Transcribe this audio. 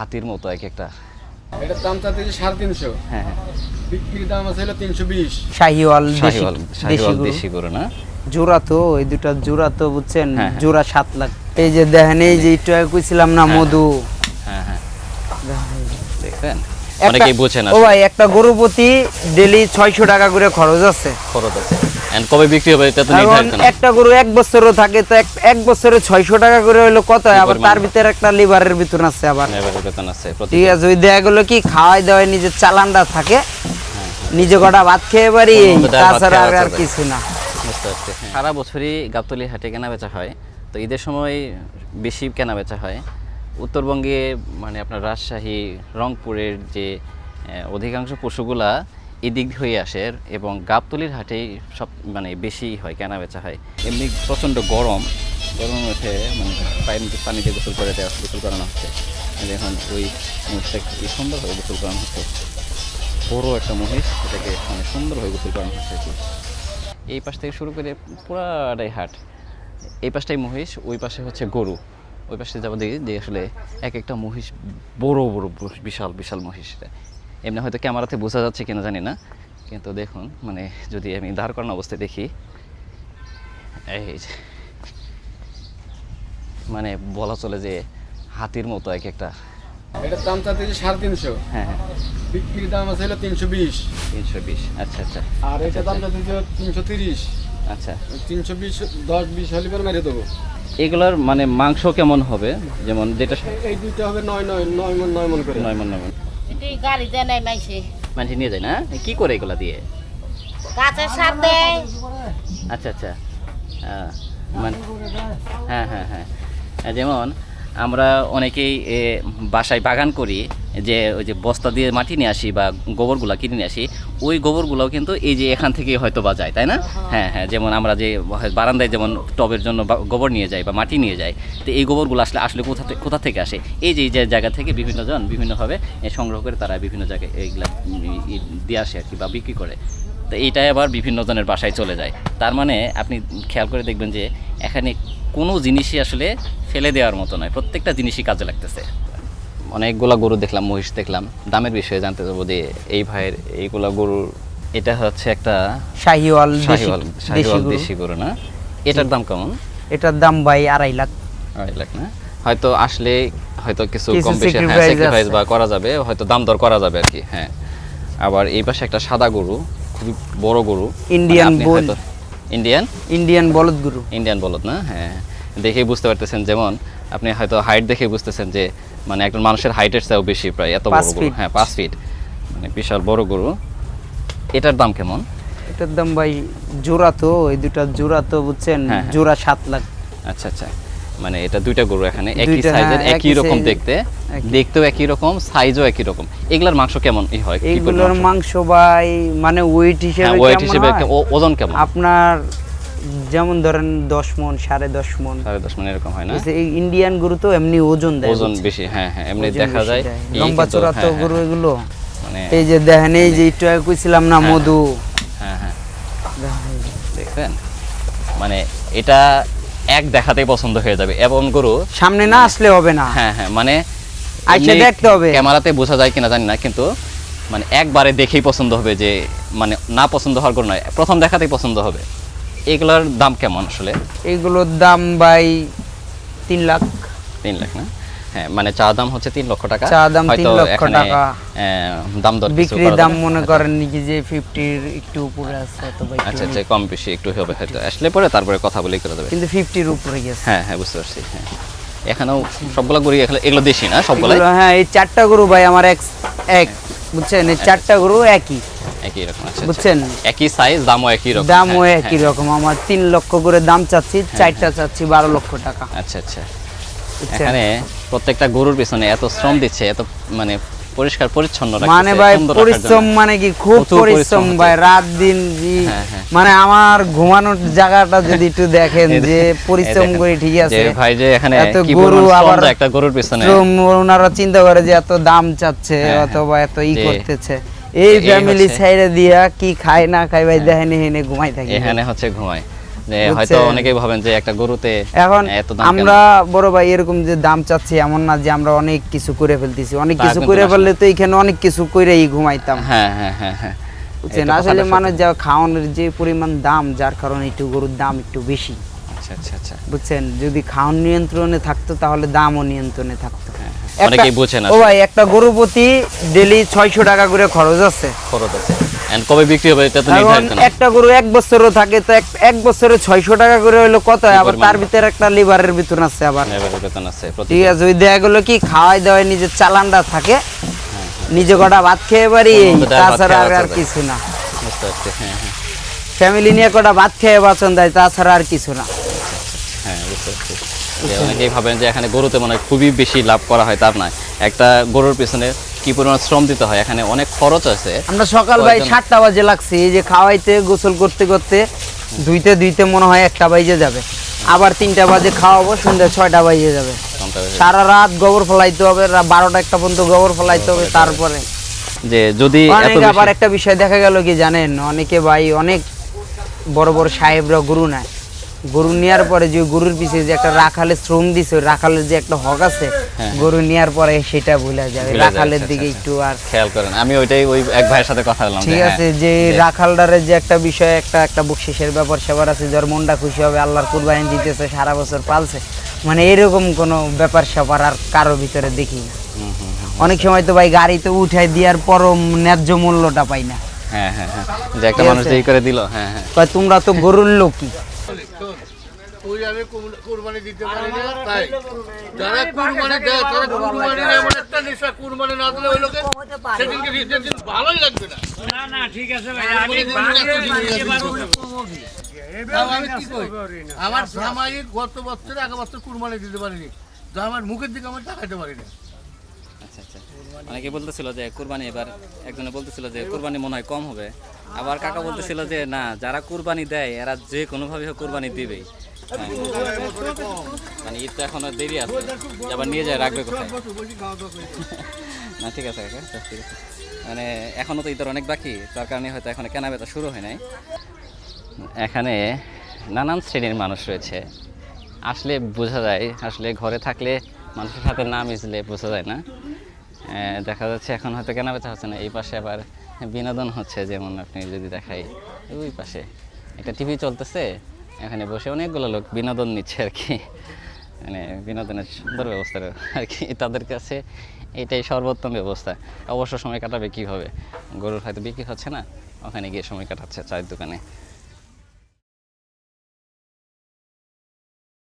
হাতির মতো এক একটা। এটার দাম চাচ্ছে সাড়ে তিনশো। হ্যাঁ হ্যাঁ। বিক্রির দাম আছে হলো তিনশো বিশ। শাহিওয়াল শাহিওয়াল শাহিওয়াল দেশি গরু না? জোড়া তো এই দুটা জোড়া তো বুঝছেন হ্যাঁ, হ্যাঁ। জোড়া সাত লাখ। এই যে দেখেন এই যে একটু আগে কইছিলাম না মধু। হ্যাঁ হ্যাঁ। একটা- অনেকেই বোঝেন ও ভাই একটা গরু প্রতি ডেলি ছয়শো টাকা করে খরচ আছে। খরচ আছে। কবে বিক্রি হবে এটা তো একটা গরু এক বছরও থাকে তো এক- বছরে ছয়শো টাকা করে হইল কত? আবার তার ভিতরে একটা লিভারের বেতন আছে আবার। বেতন আছে ঠিক আছে ওই দেখা গেলো কি খাওয়াই দাওয়াই নিজের চালানটা থাকে? নিজে কটা ভাত খেয়ে পারি তাছাড়া আর- কিছু না। হ্যাঁ। সারা বছরই গাবতলি হাটে কেনা বেচা হয়। তো ঈদের সময় বেশি কেনা বেচা হয়। উত্তরবঙ্গে মানে আপনার রাজশাহী রংপুরের যে অধিকাংশ পশুগুলা এদিক হয়ে আসে এবং গাবতলির হাটেই সব মানে বেশি হয় কেনা বেচা হয়। এমনি প্রচণ্ড গরম গরমের মধ্যে মানে পানি পানিতে গোসল করে দেওয়া গোসল করানো হচ্ছে। এখন ওই মহিষটা সুন্দরভাবে গোসল করানো হচ্ছে? বড় একটা মহিষ এটাকে মানে সুন্দরভাবে গোসল করানো হচ্ছে এই পাশ থেকে শুরু করে পুরাটাই হাট। এই পাশটাই মহিষ ওই পাশে হচ্ছে গরু। ওই পাশে যাব দেখি যে আসলে এক একটা মহিষ বড় বড় বড়, বিশাল বিশাল মহিষ এটা। এমনি হয়তো ক্যামেরাতে বোঝা যাচ্ছে কিনা জানি না কিন্তু দেখুন মানে যদি আমি দাঁড় করানো অবস্থায় দেখি এই যে মানে বলা চলে যে হাতির মতো এক একটা। এটার দাম চাচ্ছে সাড়ে তিনশো। হ্যাঁ হ্যাঁ। বিক্রির দাম আছে হলো তিনশো বিশ। তিনশো বিশ আচ্ছা আচ্ছা। আর এটার দাম চাচ্ছে যে তিনশো তিরিশ। আচ্ছা। তিনশো বিশ দশ বিশ হলে পরে মেরে দেবো। এগুলোর মানে মাংস কেমন হবে? যেমন যেটা এই দুইটা হবে নয় নয় নয় মন নয় মন করে। নয় মন নয় মন এটি গাড়ি দেয় নাই মাইসে মানুষ নিয়ে যায় না? কি করে এগুলা দিয়ে? গাছের সার দেয়। আচ্ছা আচ্ছা। মানে হ্যাঁ হ্যাঁ হ্যাঁ। যেমন আমরা অনেকেই বাসায় বাগান করি যে ওই যে বস্তা দিয়ে মাটি নিয়ে আসি বা গোবরগুলা কিনে নিয়ে আসি ওই গোবরগুলোও কিন্তু এই যে এখান থেকে হয়তো বা যায় তাই না? হ্যাঁ হ্যাঁ। যেমন আমরা যে বারান্দায় যেমন টবের জন্য বা- গোবর নিয়ে যাই বা মাটি নিয়ে যাই তো এই গোবরগুলো আসলে আসলে কোথা থেকে কোথা থেকে আসে? এই যে এই যে জায়গা থেকে বিভিন্ন জন বিভিন্নভাবে সংগ্রহ করে তারা বিভিন্ন জায়গায় এইগুলা দিয়ে আসে আর কি বা বিক্রি করে। তো এইটাই আবার বিভিন্ন জনের বাসায় চলে যায়। তার মানে আপনি খেয়াল করে দেখবেন যে এখানে কোনো জিনিসই আসলে ফেলে দেওয়ার মতো নয় প্রত্যেকটা জিনিসই কাজে লাগতেছে। অনেকগুলা গরু দেখলাম মহিষ দেখলাম। দামের বিষয়ে জানতে চাবো যে এই ভাইয়ের এইগুলা গরুর এটা হচ্ছে একটা শাহিওয়াল শাহিওয়াল শাহিওয়াল দেশি গরু। না? এটার দাম কেমন? এটার দাম ভাই আড়াই লাখ। আড়াই লাখ না? হয়তো আসলে হয়তো কিছু কম বেশি হ্যাঁ স্যাক্রিফাইস বা করা যাবে হয়তো দাম দর করা যাবে আর কি হ্যাঁ। আবার এই পাশে একটা সাদা গরু খুবই বড় গরু। Indian bull। হয়তো- ইন্ডিয়ান ইন্ডিয়ান বলদ গরু। ইন্ডিয়ান বলদ না? হ্যাঁ দেখেই বুঝতে পারতেছেন যেমন আপনি হয়তো হাইট দেখে বুঝতেছেন যে মানে একজন মানুষের হাইটের চেয়েও বেশি প্রায় এত বড় গরু। হ্যাঁ পাঁচ ফিট মানে বিশাল বড় গরু। এটার দাম কেমন? এটার দাম ভাই জোড়া তো এই দুটা জোড়া তো বুঝছেন? হ্যাঁ, হ্যাঁ। জোড়া সাত লাখ। আচ্ছা আচ্ছা। মানে এটা দুইটা গরু এখানে একই সাইজের হ্যাঁ, একই রকম দেখতে। দেখতেও একই রকম সাইজও একই রকম। এগুলার মাংস কেমন হয়? এইগুলোর মাংস? ভাই মানে ওয়েট হিসেবে ওয়েট হিসেবে ওজন কেমন? আপনার যেমন ধরেন দশ মন সাড়ে দশ মন। সাড়ে দশ মানে এরকম হয় না? এই ইন্ডিয়ান গরু তো এমনি ওজন দেয় ওজন বেশি হ্যাঁ হ্যাঁ এমনি দেখা যায়। লম্বা চড়া তো হ্যাঁ, গরু হ্যাঁ, এগুলো। মানে এই যে দেখেন এই যে একটু আগে কইছিলাম না মধু? হ্যাঁ হ্যাঁ। দেখছেন মানে এটা এক দেখাতেই পছন্দ হয়ে যাবে। এবং গরু সামনে না আসলে হবে না। হ্যাঁ হ্যাঁ মানে আইসা দেখতে হবে। ক্যামেরাতে বোঝা যায় কিনা জানি না কিন্তু মানে একবারে দেখেই পছন্দ হবে যে মানে না পছন্দ হওয়ার গরু নয় প্রথম দেখাতেই পছন্দ হবে। এগুলোর দাম কেমন আসলে? এগুলোর দাম ভাই তিন লাখ। তিন লাখ না? হ্যাঁ মানে চা দাম হচ্ছে তিন লক্ষ টাকা। চা দাম তিন লক্ষ টাকা। দাম দর বিক্রির দাম মনে করেন নাকি যে ফিফটির একটু উপরে আছে তো ভাই আচ্ছা আচ্ছা কম বেশি একটু হবে হয়তো। আসলে পরে তারপরে কথা বলেই করা যাবে কিন্তু ফিফটির উপরে গেছে। হ্যাঁ হ্যাঁ বুঝতে পারছি হ্যাঁ। এখানেও সবগুলো গরু এগুলো দেশি না সবগুলো হ্যাঁ এই চারটা গরু ভাই আমার এক এক বুঝছেন? এই চারটা গরু একই। একই রকম আচ্ছা আচ্ছা। বুঝছেন? একই সাইজ দামও একই রকম দামও হ্যাঁ, একই হ্যাঁ। রকম। আমার তিন লক্ষ করে দাম চাচ্ছি চারটা চাচ্ছি বারো লক্ষ টাকা। আচ্ছা আচ্ছা। এখানে প্রত্যেকটা গরুর পিছনে এত শ্রম দিচ্ছে এত মানে পরিষ্কার পরিচ্ছন্ন মানে ভাই পরিশ্রম মানে কি? খুব পরিশ্রম ভাই রাত দিন জি- হ্যাঁ, হ্যাঁ। মানে আমার ঘুমানোর জায়গাটা যদি একটু দেখেন যে পরিশ্রম করে ঠিক আছে। ভাই যে এখানে কি গরু আবার একটা গরুর পিছনে। ওনারা চিন্তা করে যে এত দাম চাচ্ছে হ্যাঁ, হ্যাঁ। অথবা এত ই করতেছে। এই ফ্যামিলি হচ্ছে- দিয়া কি খায় না খায় ভাই দেখেন এখানে ঘুমাই থাকে। এখানে হচ্ছে ঘুমায়। যে হয়তো অনেকেই ভাবেন যে একটা গরুতে এখন? আমরা বড় ভাই এরকম যে দাম চাচ্ছি এমন না যে আমরা অনেক কিছু করে ফেলতেছি। অনেক কিছু করে ফেললে তো এখানে অনেক কিছু করেই ঘুমাইতাম। হ্যাঁ হ্যাঁ হ্যাঁ হ্যাঁ। বুঝছেন? আসলে মানুষ। যা খাওয়ানোর যে পরিমাণ দাম যার কারণে একটু গরুর দাম একটু বেশি। আচ্ছা আচ্ছা আচ্ছা। বুঝছেন? যদি খাওয়ান নিয়ন্ত্রণে থাকতো তাহলে দামও নিয়ন্ত্রণে থাকতো। হ্যাঁ, অনেকেই বোঝে না ও ভাই একটা গরু প্রতি ডেলি ছয়শো টাকা করে খরচ আছে। খরচ আছে। এন্ড কবে বিক্রি হবে এটা তো এখন নির্ধারিত না। একটা গরু এক বছরও থাকে তো এক- বছরে ছয়শো টাকা করে হইল কত? আবার তার ভিতরে একটা লিভারের বেতন আছে আবার। এবারে বেতন আছে ঠিক আছে ওই গেলো কি খাওয়াই দাওয়াই নিজের চালানটা থাকে? নিজে কটা ভাত খেয়ে পারি তাছাড়া আর-। কিছু না। বুঝতে পারছি হ্যাঁ হ্যাঁ। ফ্যামিলি নিয়ে কটা ভাত খেয়ে বাঁচন দেয় তাছাড়া আর কিছু না। হ্যাঁ বুঝতে পারছি। অনেকেই ভাবেন যে এখানে গরুতে মানে খুবই বেশি লাভ করা হয় তার নয়। একটা গরুর পিছনে কি পরিমাণ শ্রম দিতে হয় এখানে অনেক খরচ আছে। আমরা সকাল ভাই সাতটা বাজে লাগছি এই যে খাওয়াইতে গোসল করতে করতে ধুইতে ধুইতে মনে হয় একটা বাজে যাবে। আবার তিনটা বাজে খাওয়াবো সন্ধ্যা ছয়টা বাজে যাবে। সারা রাত গোবর ফলাইতে হবে বারোটা একটা পর্যন্ত গোবর ফলাইতে হবে তারপরে। যে যদি অনেক আবার একটা বিষয় দেখা গেল কি জানেন অনেকে ভাই অনেক বড় বড় সাহেবরা গুরু নেয়। গরু নেওয়ার পরে যে গরুর পিছিয়ে যে একটা রাখালের শ্রম দিছে ওই রাখালের যে একটা হক আছে গরু নেওয়ার পরে সেটা ভুলে যাবে রাখালের আচ্ছা, দিকে আচ্ছা, একটু আর খেয়াল করেন আমি ওইটাই ওই এক ভাইয়ের সাথে কথা বললাম ঠিক আছে হ্যাঁ, যে রাখালদারের যে একটা বিষয় একটা একটা বকশিসের ব্যাপার স্যাপার আছে যার মনটা খুশি হবে আল্লাহর কুরবানি দিতেছে সারা বছর পালছে। মানে এরকম কোনো ব্যাপার স্যাপার আর কারও ভিতরে দেখি না। অনেক সময় তো ভাই গাড়িতে উঠাই দেওয়ার পরও ন্যায্য মূল্যটা পাই না। হ্যাঁ হ্যাঁ হ্যাঁ। যে একটা মানুষ করে দিল হ্যাঁ হ্যাঁ। তোমরা তো গরুর লোকই। আমি কুরবানি দিতে পারি না। তাই। যারা কুরবানি দেয় তারা কুরবানির এমন একটা নেশা কুরবানি না দিলে ওই লোকে সেদিনকে সেদিন ভালোই লাগবে না। তাও আমি কি কই? আমার জামাই গত বছর আগে বছর কুরবানি দিতে পারিনি। জামার মুখের দিকে আমার তাকাইতে পারিনি। আচ্ছা আচ্ছা। অনেকে বলতেছিল যে কুরবানি এবার একজনে বলতেছিল যে কুরবানি মনে হয় কম হবে। আবার কাকা বলতেছিল যে না যারা কুরবানি দেয় এরা যে কোনোভাবে কুরবানি দিবেই। হ্যাঁ। মানে ঈদ তো এখনও দেরি আছে। আবার নিয়ে যায়, রাখবে কোথায়? না, ঠিক আছে মানে এখনও তো ঈদের অনেক বাকি, তার কারণে হয়তো এখনও কেনা বেচা শুরু হয় নাই। এখানে নানান শ্রেণির মানুষ রয়েছে। আসলে বোঝা যায়, আসলে ঘরে থাকলে মানুষের সাথে না মিশলে বোঝা যায় না। দেখা যাচ্ছে এখন হয়তো কেনা বেচা হচ্ছে না, এই পাশে আবার বিনোদন হচ্ছে, যেমন আপনি যদি দেখাই, ওই পাশে। একটা টিভি চলতেছে এখানে বসে অনেকগুলো লোক বিনোদন নিচ্ছে আর কি। মানে বিনোদনের সুন্দর ব্যবস্থা আর কি তাদের কাছে এটাই সর্বোত্তম ব্যবস্থা। অবশ্য সময় কাটাবে কীভাবে? গরুর হয়তো বিক্রি হচ্ছে না? ওখানে গিয়ে সময় কাটাচ্ছে চায়ের দোকানে।